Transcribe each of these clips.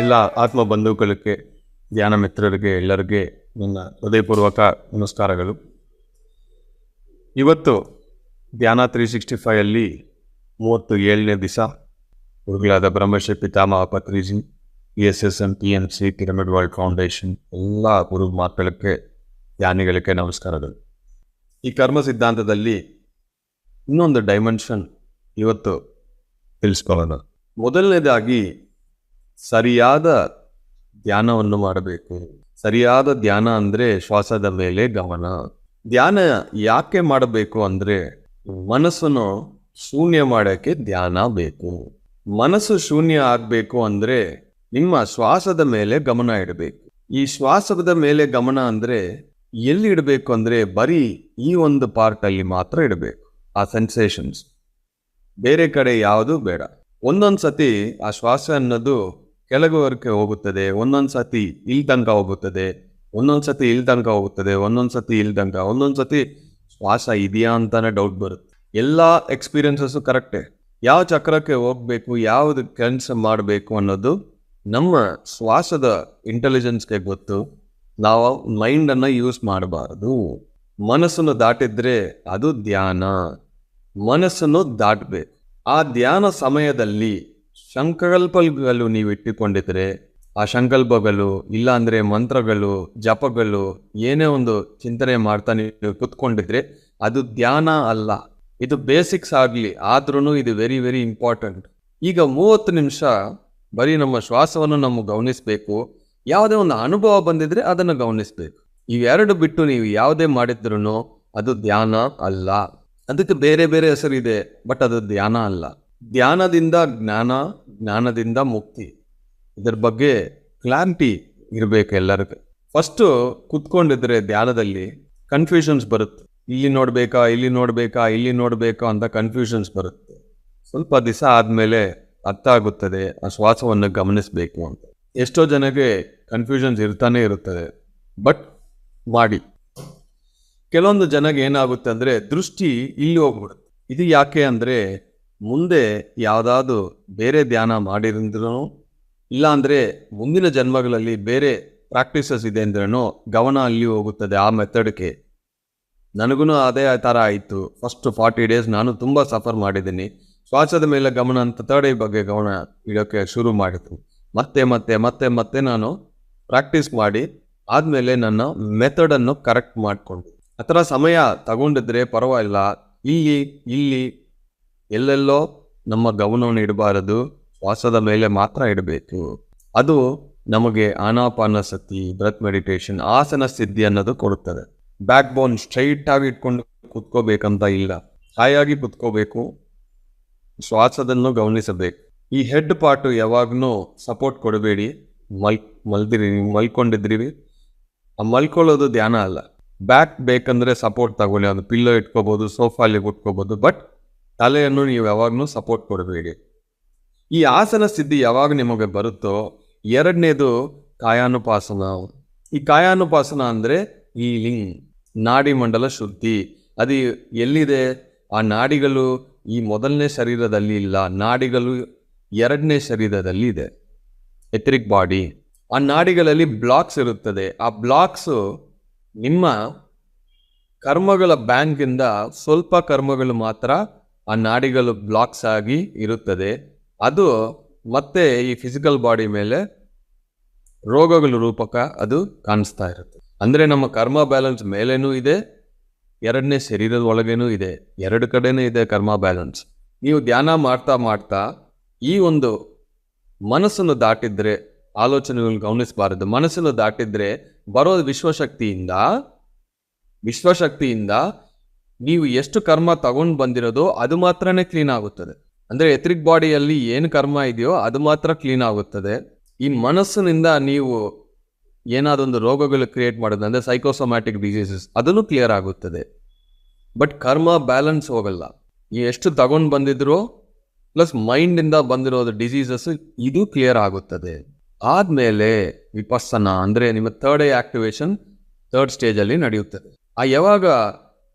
ಎಲ್ಲ ಆತ್ಮ ಬಂಧುಗಳಿಗೆ ಧ್ಯಾನ ಮಿತ್ರರಿಗೆ, ಎಲ್ಲರಿಗೆ ನನ್ನ ಹೃದಯಪೂರ್ವಕ ನಮಸ್ಕಾರಗಳು. ಇವತ್ತು ಧ್ಯಾನ ತ್ರೀ ಸಿಕ್ಸ್ಟಿ ಫೈವಲ್ಲಿ ಮೂವತ್ತು ಏಳನೇ ದಿವಸ ಹುಡುಗಿಯಾದ ಬ್ರಹ್ಮಶ್ರೀ ಪಿತಾಮಹ Patriji P S S M P N C pyramid world foundation ಎಲ್ಲ ಗುರು ಮಾತುಗಳಿಗೆ ಧ್ಯಾನಿಗಳಿಗೆ ನಮಸ್ಕಾರಗಳು. ಈ ಕರ್ಮ ಸಿದ್ಧಾಂತದಲ್ಲಿ ಇನ್ನೊಂದು ಡೈಮೆನ್ಷನ್ ಇವತ್ತು ತಿಳಿಸ್ಕೊಳ್ಳೋಣ. ಮೊದಲನೇದಾಗಿ ಸರಿಯಾದ ಧ್ಯಾನವನ್ನು ಮಾಡಬೇಕು. ಸರಿಯಾದ ಧ್ಯಾನ ಅಂದ್ರೆ ಶ್ವಾಸದ ಮೇಲೆ ಗಮನ. ಧ್ಯಾನ ಯಾಕೆ ಮಾಡಬೇಕು ಅಂದ್ರೆ ಮನಸ್ಸನ್ನು ಶೂನ್ಯ ಮಾಡಕ್ಕೆ ಧ್ಯಾನ ಬೇಕು. ಮನಸ್ಸು ಶೂನ್ಯ ಆಗಬೇಕು ಅಂದ್ರೆ ನಿಮ್ಮ ಶ್ವಾಸದ ಮೇಲೆ ಗಮನ ಇಡಬೇಕು. ಈ ಶ್ವಾಸದ ಮೇಲೆ ಗಮನ ಅಂದ್ರೆ ಎಲ್ಲಿ ಇಡಬೇಕು ಅಂದ್ರೆ ಬರೀ ಈ ಒಂದು ಪಾರ್ಟ್ ಅಲ್ಲಿ ಮಾತ್ರ ಇಡಬೇಕು. ಆ ಸೆನ್ಸೇಷನ್ಸ್ ಬೇರೆ ಕಡೆ ಯಾವುದು ಬೇಡ. ಒಂದೊಂದು ಸತಿ ಆ ಶ್ವಾಸ ಅನ್ನೋದು ಕೆಳಗುವರೆಗೆ ಹೋಗುತ್ತದೆ, ಒಂದೊಂದು ಸತಿ ಇಲ್ಲಿ ತನಕ ಹೋಗುತ್ತದೆ, ಒಂದೊಂದು ಸತಿ ಇಲ್ಲಿ ತನಕ ಹೋಗುತ್ತದೆ, ಒಂದೊಂದು ಸತಿ ತನಕ ಒಂದೊಂದು ಸತಿ ಶ್ವಾಸ ಇದೆಯಾ ಅಂತಾನೆ ಡೌಟ್ ಬರುತ್ತೆ. ಎಲ್ಲ ಎಕ್ಸ್ಪೀರಿಯನ್ಸಸ್ಸು ಕರೆಕ್ಟೇ ಯಾವ ಚಕ್ರಕ್ಕೆ ಹೋಗ್ಬೇಕು, ಯಾವ್ದು ಕೆಲಸ ಮಾಡಬೇಕು ಅನ್ನೋದು ನಮ್ಮ ಶ್ವಾಸದ ಇಂಟೆಲಿಜೆನ್ಸ್ಗೆ ಗೊತ್ತು. ನಾವು ಮೈಂಡನ್ನು ಯೂಸ್ ಮಾಡಬಾರದು. ಮನಸ್ಸನ್ನು ದಾಟಿದ್ರೆ ಅದು ಧ್ಯಾನ. ಮನಸ್ಸನ್ನು ದಾಟಬೇಕು. ಆ ಧ್ಯಾನ ಸಮಯದಲ್ಲಿ ಸಂಕಲ್ಪಗಳು ನೀವು ಇಟ್ಟುಕೊಂಡಿದ್ರೆ ಆ ಸಂಕಲ್ಪಗಳು ಇಲ್ಲಾಂದ್ರೆ ಮಂತ್ರಗಳು, ಜಪಗಳು, ಏನೇ ಒಂದು ಚಿಂತನೆ ಮಾಡ್ತಾ ನೀವು ಕುತ್ಕೊಂಡಿದ್ರೆ ಅದು ಧ್ಯಾನ ಅಲ್ಲ. ಇದು ಬೇಸಿಕ್ಸ್ ಆಗಲಿ ಆದ್ರೂ ಇದು ವೆರಿ ವೆರಿ ಇಂಪಾರ್ಟೆಂಟ್ ಈಗ ಮೂವತ್ತು ನಿಮಿಷ ಬರೀ ನಮ್ಮ ಶ್ವಾಸವನ್ನು ನಾವು ಗಮನಿಸಬೇಕು. ಯಾವುದೇ ಒಂದು ಅನುಭವ ಬಂದಿದ್ರೆ ಅದನ್ನು ಗಮನಿಸಬೇಕು. ಇವೆರಡು ಬಿಟ್ಟು ನೀವು ಯಾವುದೇ ಮಾಡಿದ್ರು ಅದು ಧ್ಯಾನ ಅಲ್ಲ. ಅದಕ್ಕೆ ಬೇರೆ ಬೇರೆ ಹೆಸರಿದೆ ಬಟ್ ಅದು ಧ್ಯಾನ ಅಲ್ಲ. ಧ್ಯಾನದಿಂದ ಜ್ಞಾನ, ಜ್ಞಾನದಿಂದ ಮುಕ್ತಿ. ಇದರ ಬಗ್ಗೆ ಕ್ಲಾರಿಟಿ ಇರಬೇಕು ಎಲ್ಲರಿಗೂ. ಫಸ್ಟು ಕುತ್ಕೊಂಡಿದ್ರೆ ಧ್ಯಾನದಲ್ಲಿ ಕನ್ಫ್ಯೂಷನ್ಸ್ ಬರುತ್ತೆ. ಇಲ್ಲಿ ನೋಡ್ಬೇಕಾ ಇಲ್ಲಿ ನೋಡ್ಬೇಕಾ ಇಲ್ಲಿ ನೋಡ್ಬೇಕಾ ಅಂತ ಕನ್ಫ್ಯೂಷನ್ಸ್ ಬರುತ್ತೆ. ಸ್ವಲ್ಪ ದಿವಸ ಆದಮೇಲೆ ಅರ್ಥ ಆಗುತ್ತದೆ ಆ ಶ್ವಾಸವನ್ನು ಗಮನಿಸಬೇಕು ಅಂತ. ಎಷ್ಟೋ ಜನಕ್ಕೆ ಕನ್ಫ್ಯೂಷನ್ಸ್ ಇರ್ತಾನೆ ಇರುತ್ತದೆ, ಬಟ್ ಮಾಡಿ. ಕೆಲವೊಂದು ಜನಗೆ ಏನಾಗುತ್ತೆ ಅಂದರೆ ದೃಷ್ಟಿ ಇಲ್ಲಿ ಹೋಗ್ಬಿಡುತ್ತೆ. ಇದು ಯಾಕೆ ಅಂದರೆ ಮುಂದೆ ಯಾವುದಾದ್ರು ಬೇರೆ ಧ್ಯಾನ ಮಾಡಿರಿದ್ರು ಇಲ್ಲಾಂದರೆ ಮುಂದಿನ ಜನ್ಮಗಳಲ್ಲಿ ಬೇರೆ ಪ್ರಾಕ್ಟೀಸಸ್ ಇದೆ ಅಂದ್ರೂ ಗಮನ ಅಲ್ಲಿ ಹೋಗುತ್ತದೆ ಆ ಮೆಥಡ್ಗೆ ನನಗೂ ಅದೇ ಥರ ಆಯಿತು. ಫಸ್ಟ್ ಫಾರ್ಟಿ ಡೇಸ್ ನಾನು ತುಂಬ ಸಫರ್ ಮಾಡಿದ್ದೀನಿ. ಶ್ವಾಸದ ಮೇಲೆ ಗಮನ ಅಂತ ತರ್ಡ್ ಐ ಬಗ್ಗೆ ಗಮನ ಇಡೋಕ್ಕೆ ಶುರು ಮಾಡಿತು. ಮತ್ತೆ ಮತ್ತೆ ಮತ್ತೆ ಮತ್ತೆ ನಾನು ಪ್ರಾಕ್ಟೀಸ್ ಮಾಡಿ ಆದಮೇಲೆ ನನ್ನ ಮೆಥಡನ್ನು ಕರೆಕ್ಟ್ ಮಾಡಿಕೊಂಡು. ಆ ಥರ ಸಮಯ ತಗೊಂಡಿದ್ರೆ ಪರವಾಗಿಲ್ಲ. ಇಲ್ಲಿ ಇಲ್ಲಿ ಎಲ್ಲೆಲ್ಲೋ ನಮ್ಮ ಗಮನವನ್ನು ಇಡಬಾರದು, ಶ್ವಾಸದ ಮೇಲೆ ಮಾತ್ರ ಇಡಬೇಕು. ಅದು ನಮಗೆ ಆನಾಪಾನ ಸತಿ ಬ್ರತ್ ಮೆಡಿಟೇಷನ್, ಆಸನ ಸಿದ್ಧಿ ಅನ್ನೋದು ಕೊಡುತ್ತದೆ. ಬ್ಯಾಕ್ ಬೋನ್ ಸ್ಟ್ರೈಟ್ ಆಗಿ ಇಟ್ಕೊಂಡು ಕುತ್ಕೋಬೇಕಂತ ಇಲ್ಲ. ಹಾಯಾಗಿ ಕುತ್ಕೋಬೇಕು ಶ್ವಾಸದನ್ನು ಗಮನಿಸಬೇಕು ಈ ಹೆಡ್ ಪಾರ್ಟು ಯಾವಾಗಲೂ ಸಪೋರ್ಟ್ ಕೊಡಬೇಡಿ. ಮಲ್, ಮಲ್ದಿರಿ ಮಲ್ಕೊಂಡಿದ್ರಿ ಆ ಮಲ್ಕೊಳ್ಳೋದು ಧ್ಯಾನ ಅಲ್ಲ. ಬ್ಯಾಕ್ ಬೇಕಂದ್ರೆ ಸಪೋರ್ಟ್ ತಗೊಳ್ಳಿ. ಅದು ಪಿಲ್ಲೋ ಇಟ್ಕೋಬೋದು, ಸೋಫಾಲಿ ಕುತ್ಕೋಬೋದು ಬಟ್ ತಲೆಯನ್ನು ನೀವು ಯಾವಾಗಲೂ ಸಪೋರ್ಟ್ ಕೊಡಬೇಡಿ. ಈ ಆಸನ ಸಿದ್ಧಿ ಯಾವಾಗ ನಿಮಗೆ ಬರುತ್ತೋ ಎರಡನೇದು ಕಾಯಾನುಪಾಸನ. ಈ ಕಾಯಾನುಪಾಸನ ಅಂದರೆ ಈ ಲಿಂಗ್ ನಾಡಿ ಮಂಡಲ ಶುದ್ಧಿ. ಅದು ಎಲ್ಲಿದೆ? ಆ ನಾಡಿಗಳು ಈ ಮೊದಲನೇ ಶರೀರದಲ್ಲಿ ಇಲ್ಲ. ನಾಡಿಗಳು ಎರಡನೇ ಶರೀರದಲ್ಲಿ ಇದೆ. ಎಥರಿಕ್ ಬಾಡಿ ಆ ನಾಡಿಗಳಲ್ಲಿ ಬ್ಲಾಕ್ಸ್ ಇರುತ್ತದೆ. ಆ ಬ್ಲಾಕ್ಸು ನಿಮ್ಮ ಕರ್ಮಗಳ ಬ್ಯಾಂಕಿಂದ ಸ್ವಲ್ಪ ಕರ್ಮಗಳು ಮಾತ್ರ ಆ ನಾಡಿಗಳು ಬ್ಲಾಕ್ಸ್ ಆಗಿ ಇರುತ್ತದೆ. ಅದು ಮತ್ತೆ ಈ ಫಿಸಿಕಲ್ ಬಾಡಿ ಮೇಲೆ ರೋಗಗಳ ರೂಪಕ ಅದು ಕಾಣಿಸ್ತಾ ಇರುತ್ತೆ. ಅಂದರೆ ನಮ್ಮ ಕರ್ಮ ಬ್ಯಾಲೆನ್ಸ್ ಮೇಲೇನೂ ಇದೆ, ಎರಡನೇ ಶರೀರದ ಒಳಗೇನೂ ಇದೆ, ಎರಡು ಕಡೆನೂ ಇದೆ ಕರ್ಮ ಬ್ಯಾಲೆನ್ಸ್ ನೀವು ಧ್ಯಾನ ಮಾಡ್ತಾ ಮಾಡ್ತಾ ಈ ಒಂದು ಮನಸ್ಸನ್ನು ದಾಟಿದ್ರೆ ಆಲೋಚನೆಗಳನ್ನು ಗಮನಿಸಬಾರದು. ಮನಸ್ಸನ್ನು ದಾಟಿದ್ರೆ ಬರೋ ವಿಶ್ವಶಕ್ತಿಯಿಂದ ವಿಶ್ವಶಕ್ತಿಯಿಂದ ನೀವು ಎಷ್ಟು ಕರ್ಮ ತಗೊಂಡು ಬಂದಿರೋದೋ ಅದು ಮಾತ್ರನೇ ಕ್ಲೀನ್ ಆಗುತ್ತದೆ. ಅಂದರೆ ಎತ್ರಿಕ್ ಬಾಡಿಯಲ್ಲಿ ಏನು ಕರ್ಮ ಇದೆಯೋ ಅದು ಮಾತ್ರ ಕ್ಲೀನ್ ಆಗುತ್ತದೆ. ಈ ಮನಸ್ಸಿನಿಂದ ನೀವು ಏನಾದೊಂದು ರೋಗಗಳು ಕ್ರಿಯೇಟ್ ಮಾಡೋದು, ಅಂದರೆ ಸೈಕೋಸೊಮ್ಯಾಟಿಕ್ ಡಿಸೀಸಸ್ ಅದನ್ನು ಕ್ಲಿಯರ್ ಆಗುತ್ತದೆ. ಬಟ್ ಕರ್ಮ ಬ್ಯಾಲೆನ್ಸ್ ಹೋಗಲ್ಲ. ನೀವು ಎಷ್ಟು ತಗೊಂಡು ಬಂದಿದ್ರೋ ಪ್ಲಸ್ ಮೈಂಡಿಂದ ಬಂದಿರೋದು ಡಿಸೀಸಸ್ ಇದು ಕ್ಲಿಯರ್ ಆಗುತ್ತದೆ. ಆದಮೇಲೆ ವಿಪಸ್ಸನ, ಅಂದರೆ ನಿಮ್ಮ ಥರ್ಡ್ ಐ ಆಕ್ಟಿವೇಶನ್ ಥರ್ಡ್ ಸ್ಟೇಜಲ್ಲಿ ನಡೆಯುತ್ತದೆ. ಆ ಯಾವಾಗ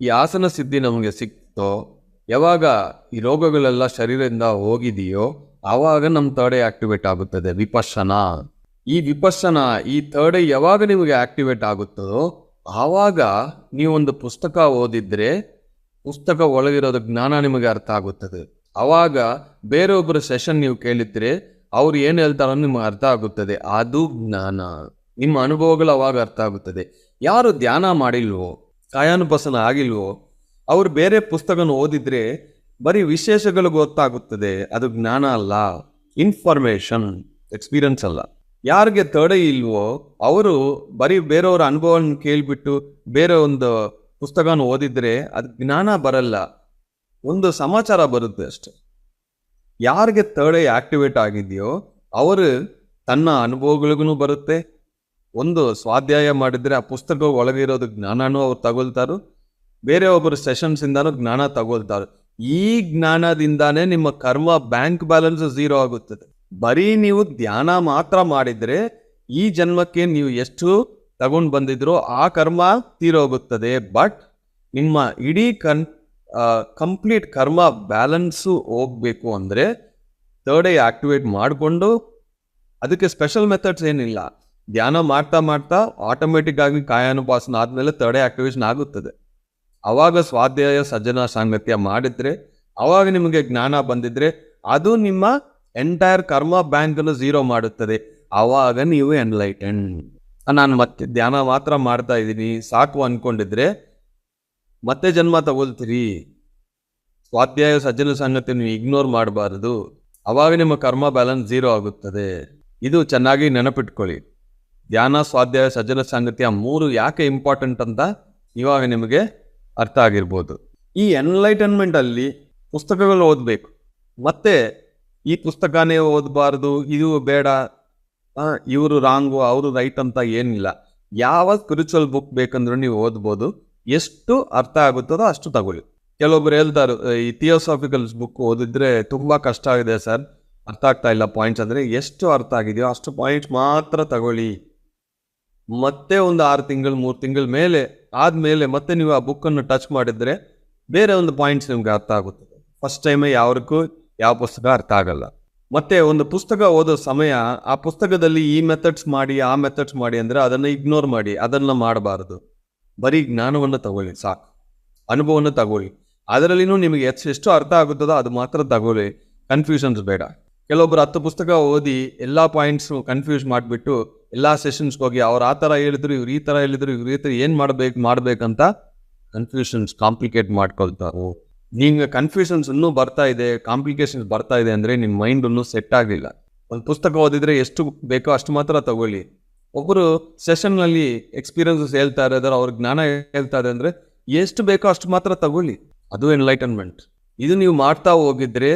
ಈ ಆಸನ ಸಿದ್ಧಿ ನಮಗೆ ಸಿಕ್ತೋ, ಯಾವಾಗ ಈ ರೋಗಗಳೆಲ್ಲ ಶರೀರದಿಂದ ಹೋಗಿದೆಯೋ, ಆವಾಗ ನಮ್ಮ ತಡೆ ಆಕ್ಟಿವೇಟ್ ಆಗುತ್ತದೆ ವಿಪಶನ ಈ ವಿಪಶನ ಈ ತರ್ಡೆ ಯಾವಾಗ ನಿಮಗೆ ಆಕ್ಟಿವೇಟ್ ಆಗುತ್ತದೋ ಆವಾಗ ನೀವೊಂದು ಪುಸ್ತಕ ಓದಿದ್ರೆ, ಪುಸ್ತಕ ಒಳಗಿರೋದು ಜ್ಞಾನ ನಿಮಗೆ ಅರ್ಥ ಆಗುತ್ತದೆ. ಆವಾಗ ಬೇರೊಬ್ಬರ ಸೆಷನ್ ನೀವು ಕೇಳಿದ್ರೆ, ಅವ್ರು ಏನು ಹೇಳ್ತಾರೋ ನಿಮಗೆ ಅರ್ಥ ಆಗುತ್ತದೆ. ಅದು ಜ್ಞಾನ. ನಿಮ್ಮ ಅನುಭವಗಳು ಅವಾಗ ಅರ್ಥ ಆಗುತ್ತದೆ. ಯಾರು ಧ್ಯಾನ ಮಾಡಿಲ್ವೋ ಕಾಯಾನುಪಸನ ಆಗಿಲ್ವೋ? ಅವರು ಬೇರೆ ಪುಸ್ತಕನ ಓದಿದ್ರೆ ಬರೀ ವಿಶೇಷಗಳು ಗೊತ್ತಾಗುತ್ತದೆ. ಅದು ಜ್ಞಾನ ಅಲ್ಲ. ಇನ್ಫಾರ್ಮೇಷನ್ ಎಕ್ಸ್ಪೀರಿಯನ್ಸ್ ಅಲ್ಲ. ಯಾರಿಗೆ ತಡೆ ಇಲ್ವೋ, ಅವರು ಬರೀ ಬೇರೆಯವರ ಅನುಭವವನ್ನು ಕೇಳಿಬಿಟ್ಟು ಬೇರೆ ಒಂದು ಪುಸ್ತಕನ ಓದಿದ್ರೆ ಅದು ಜ್ಞಾನ ಬರಲ್ಲ. ಒಂದು ಸಮಾಚಾರ ಬರುತ್ತೆ ಅಷ್ಟೆ. ಯಾರಿಗೆ ತಡೆ ಆಕ್ಟಿವೇಟ್ ಆಗಿದೆಯೋ, ಅವರು ತನ್ನ ಅನುಭವಗಳಿಗೂ ಬರುತ್ತೆ ಒಂದು ಸ್ವಾಧ್ಯಾಯ ಮಾಡಿದರೆ ಆ ಪುಸ್ತಕ ಒಳಗಿರೋದು ಜ್ಞಾನನೂ ಅವ್ರು ತಗೊಳ್ತಾರು, ಬೇರೆ ಒಬ್ಬರು ಸೆಷನ್ಸಿಂದನೂ ಜ್ಞಾನ ತಗೊಳ್ತಾರೆ. ಈ ಜ್ಞಾನದಿಂದಾನೇ ನಿಮ್ಮ ಕರ್ಮ ಬ್ಯಾಂಕ್ ಬ್ಯಾಲೆನ್ಸ್ ಝೀರೋ ಆಗುತ್ತದೆ. ಬರೀ ನೀವು ಧ್ಯಾನ ಮಾತ್ರ ಮಾಡಿದರೆ ಈ ಜನ್ಮಕ್ಕೆ ನೀವು ಎಷ್ಟು ತಗೊಂಡು ಬಂದಿದ್ರೋ ಆ ಕರ್ಮ ತೀರೋಗುತ್ತದೆ. ಬಟ್ ನಿಮ್ಮ ಇಡೀ ಕನ್ ಕಂಪ್ಲೀಟ್ ಕರ್ಮ ಬ್ಯಾಲೆನ್ಸು ಹೋಗ್ಬೇಕು ಅಂದರೆ ಥರ್ಡ್ ಐ ಆಕ್ಟಿವೇಟ್ ಮಾಡಿಕೊಂಡು ಅದಕ್ಕೆ ಸ್ಪೆಷಲ್ ಮೆಥಡ್ಸ್ ಏನಿಲ್ಲ. ಧ್ಯಾನ ಮಾಡ್ತಾ ಮಾಡ್ತಾ ಆಟೋಮೆಟಿಕ್ ಆಗಿ ಕಾಯಾನುಪಾಸನ ಆದಮೇಲೆ ತಡೆ ಆಕ್ಟಿವೇಶನ್ ಆಗುತ್ತದೆ. ಅವಾಗ ಸ್ವಾಧ್ಯಾಯ ಸಜ್ಜನ ಸಾಂಗತ್ಯ ಮಾಡಿದ್ರೆ, ಅವಾಗ ನಿಮಗೆ ಜ್ಞಾನ ಬಂದಿದ್ರೆ, ಅದು ನಿಮ್ಮ ಎಂಟೈರ್ ಕರ್ಮ ಬ್ಯಾಂಕ್ ಅನ್ನು ಝೀರೋ ಮಾಡುತ್ತದೆ. ಅವಾಗ ನೀವು ಎನ್ಲೈಟನ್ ನಾನು ಮತ್ತೆ ಧ್ಯಾನ ಮಾತ್ರ ಮಾಡ್ತಾ ಇದ್ದೀನಿ, ಸಾಕು ಅನ್ಕೊಂಡಿದ್ರೆ, ಮತ್ತೆ ಜನ್ಮ ತಗೊಳ್ತೀರಿ. ಸ್ವಾಧ್ಯಾಯ ಸಜ್ಜನ ಸಂಗತಿ ನೀವು ಇಗ್ನೋರ್ ಮಾಡಬಾರದು. ಅವಾಗ ನಿಮ್ಮ ಕರ್ಮ ಬ್ಯಾಲೆನ್ಸ್ ಝೀರೋ ಆಗುತ್ತದೆ. ಇದು ಚೆನ್ನಾಗಿ ನೆನಪಿಟ್ಕೊಳ್ಳಿ. ಧ್ಯಾನ ಸ್ವಾಧ್ಯಾಯ ಸಜ್ಜನ ಸಂಗತಿಯ ಮೂರು ಯಾಕೆ ಇಂಪಾರ್ಟೆಂಟ್ ಅಂತ ಇವಾಗ ನಿಮಗೆ ಅರ್ಥ ಆಗಿರ್ಬೋದು. ಈ ಎನ್ಲೈಟನ್ಮೆಂಟ್ ಅಲ್ಲಿ ಪುಸ್ತಕಗಳು ಓದಬೇಕು. ಮತ್ತೆ ಈ ಪುಸ್ತಕನೇ ಓದಬಾರ್ದು, ಇದು ಬೇಡ ಇವರು ರಾಂಗು ಅವರು ರೈಟ್ ಅಂತ ಏನಿಲ್ಲ. ಯಾವ ಸ್ಪಿರಿಚುವಲ್ ಬುಕ್ ಬೇಕಂದ್ರೂ ನೀವು ಓದ್ಬೋದು. ಎಷ್ಟು ಅರ್ಥ ಆಗುತ್ತದೋ ಅಷ್ಟು ತಗೊಳ್ಳಿ. ಕೆಲವೊಬ್ರು ಹೇಳ್ತಾರೆ, ಈ ಥಿಯೋಸಾಫಿಕಲ್ ಬುಕ್ ಓದಿದ್ರೆ ತುಂಬ ಕಷ್ಟ ಆಗಿದೆ ಸರ್. ಅರ್ಥ ಆಗ್ತಾ ಇಲ್ಲ ಪಾಯಿಂಟ್ಸ್ ಅಂದರೆ ಎಷ್ಟು ಅರ್ಥ ಆಗಿದೆಯೋ ಅಷ್ಟು ಪಾಯಿಂಟ್ಸ್ ಮಾತ್ರ ತಗೊಳ್ಳಿ. ಮತ್ತೆ ಒಂದು ಆರು ತಿಂಗಳು, ಮೂರು ತಿಂಗಳ ಮೇಲೆ ಆದಮೇಲೆ ಮತ್ತೆ ನೀವು ಆ ಬುಕ್ಕನ್ನು ಟಚ್ ಮಾಡಿದರೆ ಬೇರೆ ಒಂದು ಪಾಯಿಂಟ್ಸ್ ನಿಮ್ಗೆ ಅರ್ಥ ಆಗುತ್ತದೆ ಫಸ್ಟ್ ಟೈಮೇ ಯಾವ್ರಿಗೂ ಯಾವ ಪುಸ್ತಕ ಅರ್ಥ ಆಗಲ್ಲ. ಮತ್ತೆ ಒಂದು ಪುಸ್ತಕ ಓದೋ ಸಮಯ, ಆ ಪುಸ್ತಕದಲ್ಲಿ ಈ ಮೆಥಡ್ಸ್ ಮಾಡಿ, ಆ ಮೆಥಡ್ಸ್ ಮಾಡಿ ಅಂದರೆ ಅದನ್ನು ಇಗ್ನೋರ್ ಮಾಡಿ, ಅದನ್ನು ಮಾಡಬಾರದು. ಬರೀ ಜ್ಞಾನವನ್ನು ತಗೊಳ್ಳಿ, ಸಾಕು. ಅನುಭವವನ್ನು ತಗೊಳ್ಳಿ. ಅದರಲ್ಲಿನೂ ನಿಮಗೆ ಎಷ್ಟು ಎಷ್ಟು ಅರ್ಥ ಆಗುತ್ತದೋ ಅದು ಮಾತ್ರ ತಗೊಳ್ಳಿ. ಕನ್ಫ್ಯೂಷನ್ಸ್ ಬೇಡ. ಕೆಲವೊಬ್ಬರು ಹತ್ತು ಪುಸ್ತಕ ಓದಿ ಎಲ್ಲ ಪಾಯಿಂಟ್ಸ್ ಕನ್ಫ್ಯೂಸ್ ಮಾಡಿಬಿಟ್ಟು ಎಲ್ಲಾ ಸೆಷನ್ಸ್ಗೆ ಹೋಗಿ ಅವ್ರು ಆ ಥರ ಹೇಳಿದ್ರು, ಇವ್ರು ಈ ಥರ ಹೇಳಿದ್ರು, ಇವ್ರು ಈ ಥರ ಏನು ಮಾಡ್ಬೇಕು, ಮಾಡ್ಬೇಕಂತ ಕನ್ಫ್ಯೂಷನ್ಸ್ ಕಾಂಪ್ಲಿಕೇಟ್ ಮಾಡ್ಕೊಳ್ತಾರೆ ನಿಮ್ಗೆ ಕನ್ಫ್ಯೂಷನ್ಸ್ ಇನ್ನೂ ಬರ್ತಾ ಇದೆ ಕಾಂಪ್ಲಿಕೇಶನ್ಸ್ ಬರ್ತಾ ಇದೆ ಅಂದರೆ ನಿಮ್ಮ ಮೈಂಡ್ ಇನ್ನೂ ಸೆಟ್ ಆಗಲಿಲ್ಲ. ಒಂದು ಪುಸ್ತಕ ಓದಿದ್ರೆ ಎಷ್ಟು ಬೇಕೋ ಅಷ್ಟು ಮಾತ್ರ ತಗೊಳ್ಳಿ. ಒಬ್ಬರು ಸೆಷನ್ನಲ್ಲಿ ಎಕ್ಸ್ಪೀರಿಯನ್ಸಸ್ ಹೇಳ್ತಾ ಇರೋದ್ರೆ ಅವ್ರ ಜ್ಞಾನ ಹೇಳ್ತಾ ಇದೆ ಅಂದರೆ, ಎಷ್ಟು ಬೇಕೋ ಅಷ್ಟು ಮಾತ್ರ ತಗೊಳ್ಳಿ. ಅದು ಎನ್ಲೈಟನ್ಮೆಂಟ್ ಇದು ನೀವು ಮಾಡ್ತಾ ಹೋಗಿದ್ರೆ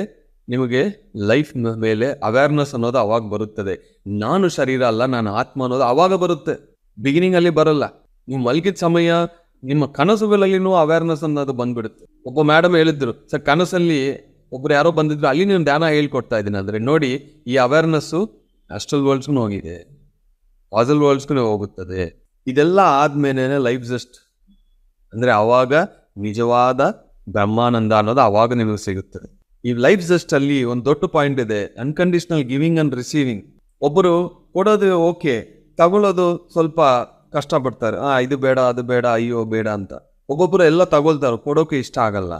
ನಿಮಗೆ ಲೈಫ್ ಮೇಲೆ ಅವೇರ್ನೆಸ್ ಅನ್ನೋದು ಅವಾಗ ಬರುತ್ತದೆ. ನಾನು ಶರೀರ ಅಲ್ಲ, ನಾನು ಆತ್ಮ ಅನ್ನೋದು ಅವಾಗ ಬರುತ್ತೆ. ಬಿಗಿನಿಂಗ್ ಅಲ್ಲಿ ಬರಲ್ಲ. ನೀವು ಮಲಗಿದ ಸಮಯ ನಿಮ್ಮ ಕನಸುಗಳಲ್ಲಿನೂ ಅವೇರ್ನೆಸ್ ಅನ್ನೋದು ಬಂದ್ಬಿಡುತ್ತೆ. ಒಬ್ಬ ಮೇಡಮ್ ಹೇಳಿದ್ರು, ಸರ್, ಕನಸಲ್ಲಿ ಒಬ್ರು ಯಾರೋ ಬಂದಿದ್ರು, ಅಲ್ಲಿ ನೀವು ಧ್ಯಾನ ಹೇಳ್ಕೊಡ್ತಾ ಇದ್ದೀನಿ. ಅಂದ್ರೆ, ನೋಡಿ, ಈ ಅವೇರ್ನೆಸ್ಸು ಅಸ್ಟಲ್ ವರ್ಲ್ಡ್ಸ್ಗೂ ಹೋಗಿದೆ. ಪಾಸಲ್ ವರ್ಲ್ಡ್ಸ್ಗೂ ಹೋಗುತ್ತದೆ. ಇದೆಲ್ಲ ಆದ್ಮೇಲೆ ಲೈಫ್ ಜಸ್ಟ್ ಅಂದ್ರೆ, ಅವಾಗ ನಿಜವಾದ ಬ್ರಹ್ಮಾನಂದ ಅನ್ನೋದು ಅವಾಗ ನಿಮಗೆ ಸಿಗುತ್ತದೆ ಈ ಲೈಫ್ ಜಸ್ಟ್ ಅಲ್ಲಿ ಒಂದು ದೊಡ್ಡ ಪಾಯಿಂಟ್ ಇದೆ ಅನ್ಕಂಡೀಷನಲ್ ಗಿವಿಂಗ್ ಅಂಡ್ ರಿಸೀವಿಂಗ್ ಒಬ್ಬರು ಕೊಡೋದು ಓಕೆ ತಗೊಳ್ಳೋದು ಸ್ವಲ್ಪ ಕಷ್ಟಪಡ್ತಾರೆ. ಆ, ಇದು ಬೇಡ, ಅದು ಬೇಡ, ಅಯ್ಯೋ, ಬೇಡ ಅಂತ. ಒಬ್ಬೊಬ್ಬರು ಎಲ್ಲ ತಗೊಳ್ತಾರೆ, ಕೊಡೋಕೆ ಇಷ್ಟ ಆಗಲ್ಲ.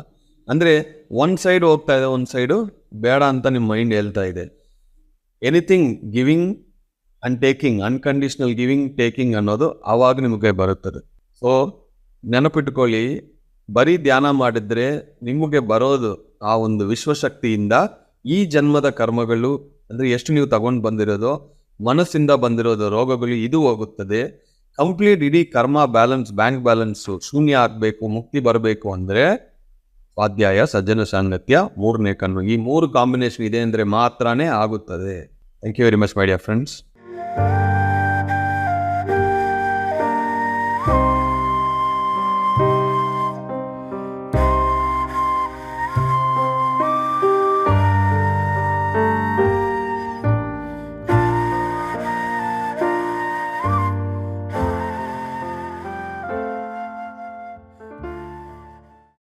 ಅಂದ್ರೆ ಒನ್ ಸೈಡ್ ಹೋಗ್ತಾ ಇದೆ, ಒಂದು ಸೈಡು ಬೇಡ ಅಂತ ನಿಮ್ಮ ಮೈಂಡ್ ಹೇಳ್ತಾ ಇದೆ. Anything giving and taking unconditional giving taking ಅನ್ನೋದು ಆವಾಗ ನಿಮಗೆ ಬರುತ್ತದೆ. ಸೊ ನೆನಪಿಟ್ಕೊಳ್ಳಿ, ಬರೀ ಧ್ಯಾನ ಮಾಡಿದ್ರೆ ನಿಮಗೆ ಬರೋದು ಆ ಒಂದು ವಿಶ್ವಶಕ್ತಿಯಿಂದ ಈ ಜನ್ಮದ ಕರ್ಮಗಳು, ಅಂದರೆ ಎಷ್ಟು ನೀವು ತಗೊಂಡು ಬಂದಿರೋದೋ, ಮನಸ್ಸಿಂದ ಬಂದಿರೋದು ರೋಗಗಳು ಇದು ಹೋಗುತ್ತದೆ. ಕಂಪ್ಲೀಟ್ ಇಡೀ ಕರ್ಮ ಬ್ಯಾಲೆನ್ಸ್, ಬ್ಯಾಂಕ್ ಬ್ಯಾಲೆನ್ಸು ಶೂನ್ಯ ಆಗಬೇಕು, ಮುಕ್ತಿ ಬರಬೇಕು ಅಂದರೆ ಸ್ವಾಧ್ಯಾಯ, ಸಜ್ಜನ ಸಾಂಗತ್ಯ ಮೂರನೇ ಕಣ್ಣು. ಈ ಮೂರು ಕಾಂಬಿನೇಷನ್ ಇದೆ ಅಂದರೆ ಮಾತ್ರನೇ ಆಗುತ್ತದೆ. Thank you very much my dear friends